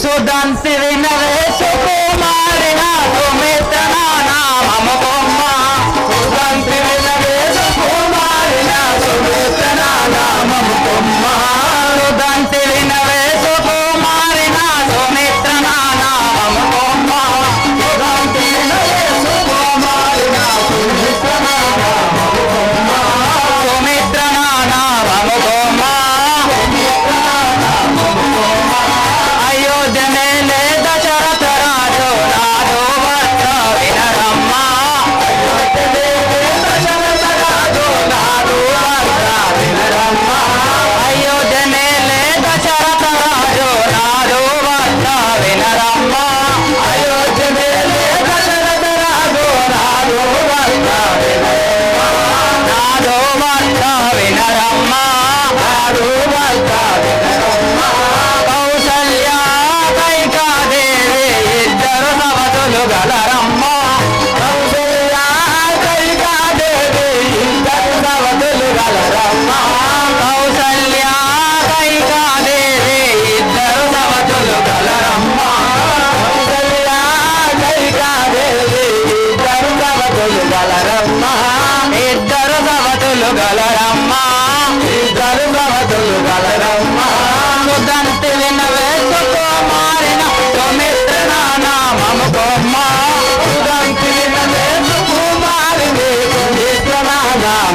सो दान से रहना रहे तो அம்மா அருவாய்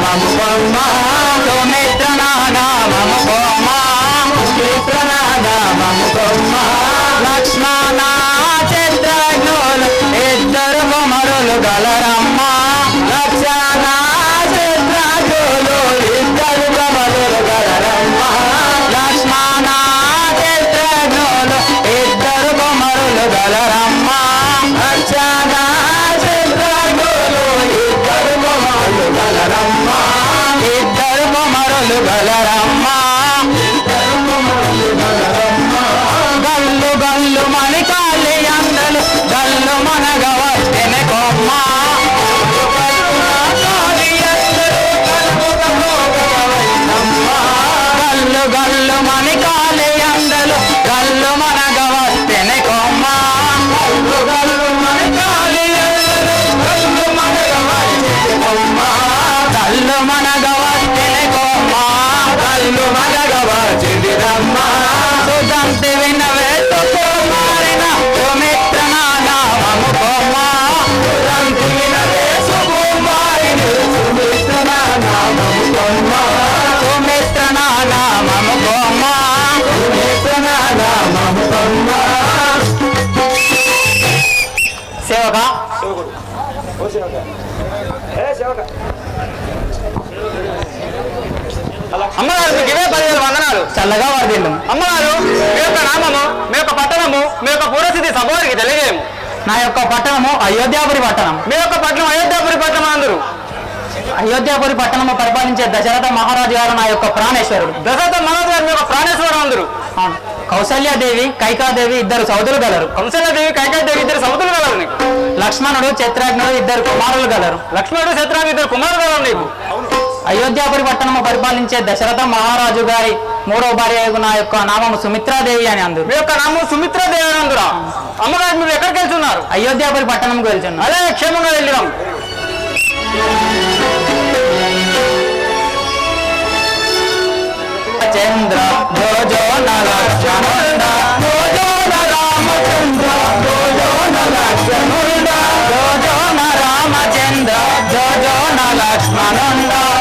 నామము బొమ్మ গল্ল মানে কালে సేవక అమ్మగారు మీకు ఇవే పదివేల వందనాలు. చల్లగా వర్దిల్లు అమ్మగారు మీ యొక్క నామము మీ యొక్క పట్టణము మీ యొక్క పూర్వస్థితి సభోరికి తెలియజేయము. నా యొక్క పట్టణము అయోధ్యాపురి పట్టణం. మీ యొక్క పట్టణం అయోధ్యాపురి పట్టణం అందరూ. అయోధ్యాపురి పట్టణము పరిపాలించే దశరథ మహారాజు గారు నా యొక్క ప్రాణేశ్వరుడు. దశరథ మహారాజు గారు యొక్క ప్రాణేశ్వరుడు అందరూ. కౌసల్యాదేవి కైకాదేవి ఇద్దరు సౌదులు గలరు. కౌసల్యాదేవి కైకాదేవి ఇద్దరు సౌదులు గలరు నీకు. లక్ష్మణుడు చిత్రాజ్ఞుడు ఇద్దరు కుమారులు గలరు. లక్ష్మణుడు చిత్రాజ్ఞ ఇద్దరు కుమారులు గలరు నీకు. అయోధ్యాపురి పట్టణము పరిపాలించే దశరథ మహారాజు గారి మూడవ భార్య నా యొక్క నామము సుమిత్రాదేవి అని అందరు. మీ యొక్క నామం సుమిత్రాదేవి అని అందురా. అమ్మగారు మీరు ఎక్కడికి వెళ్తున్నారు? అయోధ్యాపురి పట్టణంకి వెళ్తున్నారు. అదే క్షేమంగా వెళ్ళినాం. Lakshmananda.